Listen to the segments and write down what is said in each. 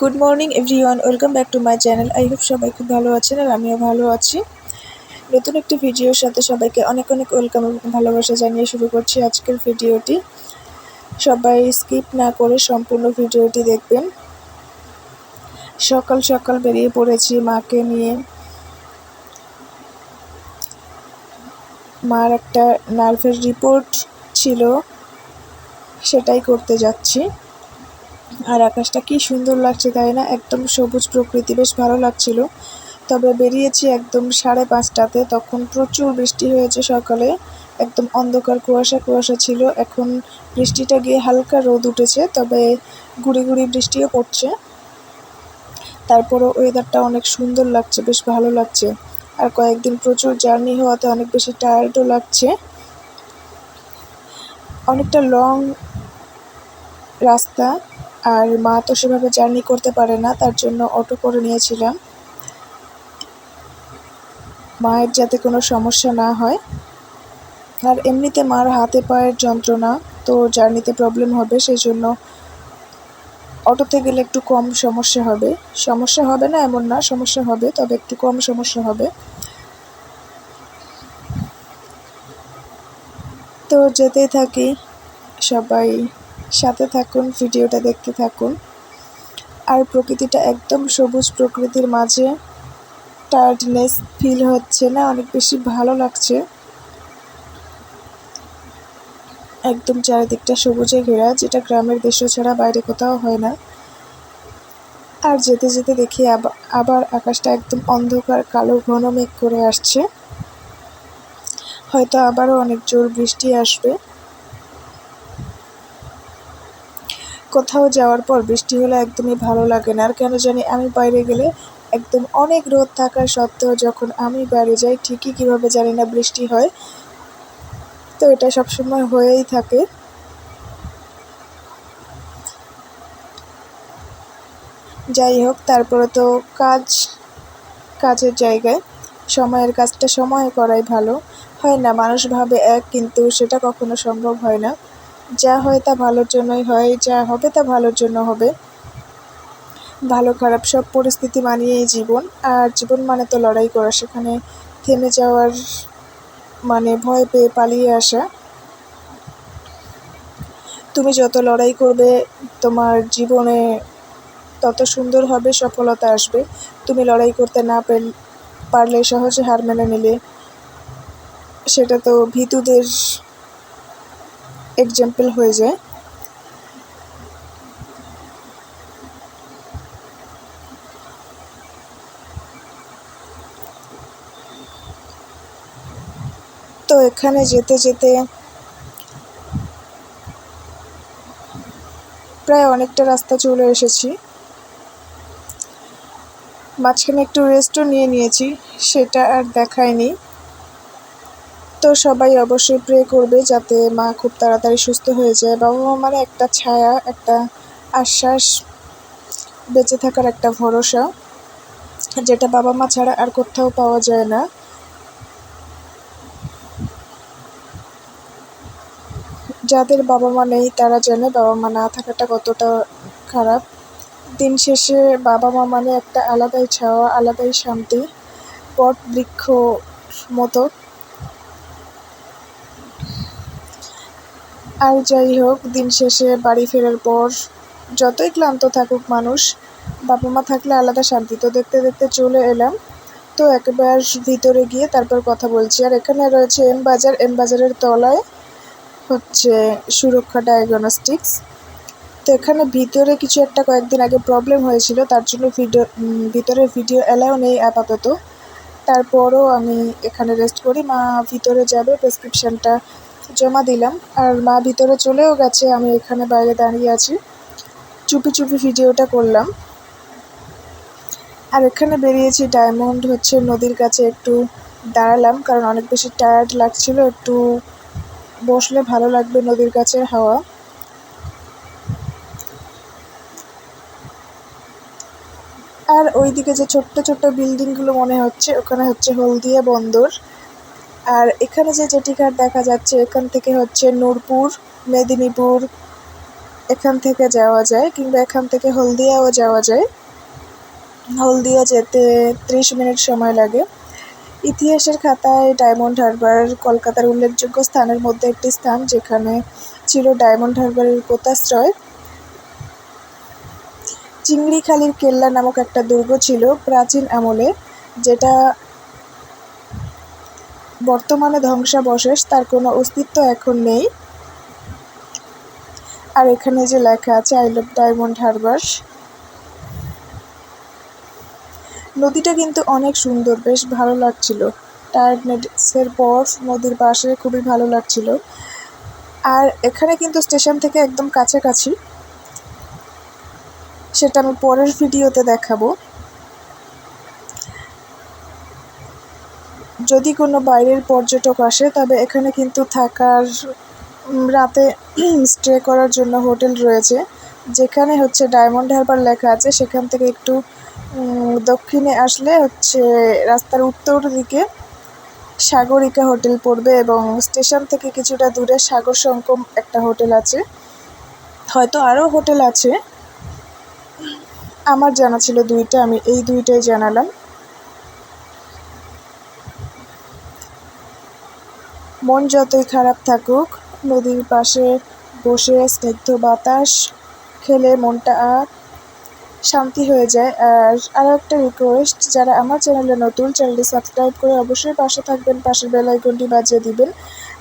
Good morning everyone welcome back to my channel I hope সবাই খুব ভালো আছেন আর আমিও ভালো আছি। নতুন একটি ভিডিওর সাথে সবাইকে অনেক অনেক ওয়েলকাম এবং ভালোবাসা জানিয়ে শুরু করছি আজকের ভিডিওটি সবাই স্কিপ না করে সম্পূর্ণ ভিডিওটি দেখবেন। সকাল সকাল বেরিয়ে পড়েছি মাকে নিয়ে। মার একটা নার্ভের রিপোর্ট ছিল, সেটাই করতে যাচ্ছি। আর আকাশটা কি সুন্দর লাগছে তাই না? একদম সবুজ প্রকৃতি, বেশ ভালো লাগছিল। তবে বেরিয়েছি একদম সাড়ে পাঁচটাতে, তখন প্রচুর বৃষ্টি হয়েছে সকালে। একদম অন্ধকার, কুয়াশা কুয়াশা ছিল। এখন বৃষ্টিটা গিয়ে হালকা রোদ উঠেছে, তবে গুড়ি গুড়ি বৃষ্টিও পড়ছে। তারপরও ওয়েদারটা অনেক সুন্দর লাগছে, বেশ ভালো লাগছে। আর কয়েকদিন প্রচুর জার্নি হওয়াতে অনেক বেশি টায়ার্ডও লাগছে। অনেকটা লং রাস্তা। আর মা তো সেভাবে জার্নি করতে পারে না, তার জন্য অটো করে নিয়েছিলাম। মায়ের যাতে কোনো সমস্যা না হয়। আর এমনিতে মার হাতে পায়ের যন্ত্রণা, তো জার্নিতে প্রবলেম হবে সেই জন্য অটোতে গেলে একটু কম সমস্যা হবে। সমস্যা হবে না এমন না, সমস্যা হবে, তবে একটু কম সমস্যা হবে। তো যেতেই থাকি, সবাই সাথে থাকুন, ভিডিওটা দেখতে থাকুন। আর প্রকৃতিটা একদম সবুজ প্রকৃতির মাঝে। টায়ার্ডনেস ফিল হচ্ছে না, অনেক বেশি ভালো লাগছে। একদম চারিদিকটা সবুজে ঘেরা, যেটা গ্রামের দৃশ্য ছাড়া বাইরে কোথাও হয় না। আর যেতে যেতে দেখি আবার আকাশটা একদম অন্ধকার, কালো, ঘন মেঘ করে আসছে। হয়তো আবারও অনেক জোর বৃষ্টি আসবে। কোথাও যাওয়ার পর বৃষ্টি হলে একদমই ভালো লাগে না। আর কেন জানি আমি বাইরে গেলে একদম অনেক রোদ থাকা সত্ত্বেও যখন আমি বাইরে যাই, ঠিকই কীভাবে জানি না বৃষ্টি হয়। তো এটা সবসময় হয়েই থাকে। যাই হোক, তারপরে তো কাজ, কাজের জায়গায়। সময়ের কাজটা সময়ে করাই ভালো। হয় না, মানুষ ভাবে এক, কিন্তু সেটা কখনো সম্ভব হয় না। যা হয় তা ভালোর জন্যই হয়, যা হবে তা ভালোর জন্য হবে। ভালো খারাপ সব পরিস্থিতি মানিয়েই জীবন, আর জীবন মানে তো লড়াই করা, সেখানে থেমে যাওয়ার মানে ভয় পেয়ে পালিয়ে আসা। তুমি যত লড়াই করবে, তোমার জীবনে তত সুন্দর হবে, সফলতা আসবে। তুমি লড়াই করতে না পারলে সহজে হার মেনে নিলে। সেটা তো ভীতুদের এক্সাম্পল হয়ে যায়। তো এখানে যেতে যেতে প্রায় অনেকটা রাস্তা চলে এসেছি। মাঝখানে একটু রেস্টও নিয়ে নিয়েছি, সেটা আর দেখায়নি। তো সবাই অবশ্যই প্রে করবে যাতে মা খুব তাড়াতাড়ি সুস্থ হয়ে যায়। বাবা মা মানে একটা ছায়া, একটা আশ্বাস, বেঁচে থাকার একটা ভরসা, যেটা বাবা মা ছাড়া আর কোথাও পাওয়া যায় না। যাদের বাবা মা নেই, তারা জানে বাবা মা না থাকাটা কতটা খারাপ। দিন শেষে বাবা মা মানে একটা আলাদাই ছাওয়া আলাদাই শান্তি বট বৃক্ষ মতো। আর যাই হোক, দিন শেষে বাড়ি ফেরার পর যতই ক্লান্ত থাকুক মানুষ বাবা মা থাকলে আলাদা শান্তি। তো দেখতে দেখতে চলে এলাম। তো একবার ভিতরে গিয়ে তারপর কথা বলছি। আর এখানে রয়েছে এম বাজার। এম বাজারের তলায় হচ্ছে সুরক্ষা ডায়াগনস্টিক্স তো এখানে ভিতরে কিছু একটা কয়েকদিন আগে প্রবলেম হয়েছিল। তার জন্য ভিডিও ভিতরে ভিডিও অ্যালাউ নেই আপাতত। তারপরও আমি এখানে রেস্ট করি। মা ভিতরে যাবে প্রেসক্রিপশানটা জমা দিলাম। আর মা ভিতরে চলেও গেছে, আমি এখানে বাইরে দাঁড়িয়ে আছি। চুপি চুপি ভিডিওটা করলাম। আর এখানে বেরিয়েছি, ডায়মন্ড হচ্ছে নদীর কাছে একটু দাঁড়ালাম, কারণ অনেক বেশি টায়ার্ড লাগছিল, একটু বসলে ভালো লাগবে নদীর কাছে হাওয়া। আর ওইদিকে যে ছোট্ট ছোট্ট বিল্ডিংগুলো মনে হচ্ছে, ওখানে হচ্ছে হলদিয়া বন্দর। আর এখানে যে জেটিঘাট দেখা যাচ্ছে, এখান থেকে হচ্ছে নূরপুর, মেদিনীপুর, এখান থেকে যাওয়া যায়, কিংবা এখান থেকে হলদিয়াও যাওয়া যায়। হলদিয়া যেতে ত্রিশ মিনিট সময় লাগে। ইতিহাসের খাতায় ডায়মন্ড হারবার কলকাতার উল্লেখযোগ্য স্থানের মধ্যে একটি স্থান, যেখানে ছিল ডায়মন্ড হারবারের পোতাশ্রয় চিংড়িখালির কেল্লা নামক একটা দুর্গ ছিল প্রাচীন আমলে, যেটা বর্তমানে ধ্বংসাবশেষ, তার কোনো অস্তিত্ব এখন নেই। আর এখানে যে লেখা আছে আই লাভ ডায়মন্ড হারবার নদীটা কিন্তু অনেক সুন্দর, বেশ ভালো লাগছিল। টায়ার্ডনেসের পর নদীর পাশে খুবই ভালো লাগছিল। আর এখানে কিন্তু স্টেশন থেকে একদম কাছাকাছি, সেটা আমি পরের ভিডিওতে দেখাবো। যদি কোনো বাইরের পর্যটক আসে, তবে এখানে কিন্তু থাকার রাতে স্টে করার জন্য হোটেল রয়েছে। যেখানে হচ্ছে ডায়মন্ড হারবার লেখা আছে, সেখান থেকে একটু দক্ষিণে আসলে হচ্ছে রাস্তার উত্তর দিকে সাগরিকা হোটেল পড়বে এবং স্টেশন থেকে কিছুটা দূরে সাগর সংকম একটা হোটেল আছে। হয়তো আরও হোটেল আছে। আমার জানা ছিল দুইটা, আমি এই দুইটাই জানালাম। মন যতই খারাপ থাকুক, নদীর পাশে বসে স্নিগ্ধ বাতাস খেলে মনটা শান্তি হয়ে যায়। আর আরও একটা রিকোয়েস্ট যারা আমার চ্যানেলে নতুন চ্যানেলটি সাবস্ক্রাইব করে অবশ্যই পাশে থাকবেন, পাশের বেল আইকনটি বাজিয়ে দিবেন,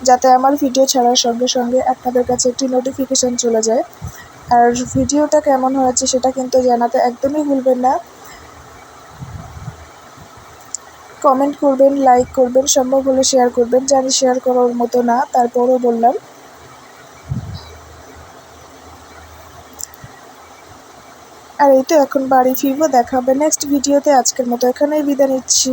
যাতে আমার ভিডিও ছাড়ার সঙ্গে সঙ্গে আপনাদের কাছে একটি নোটিফিকেশান চলে যায়। আর ভিডিওটা কেমন হয়েছে সেটা কিন্তু জানাতে একদমই ভুলবেন না। কমেন্ট করবেন লাইক করবেন, সম্ভব হলে শেয়ার করবেন। জানি শেয়ার করার মতো না, তারপরও বললাম। আর এই তো এখন বাড়ি ফিরবো দেখা হবে নেক্সট ভিডিওতে আজকের মতো এখানেই বিদায় নিচ্ছি।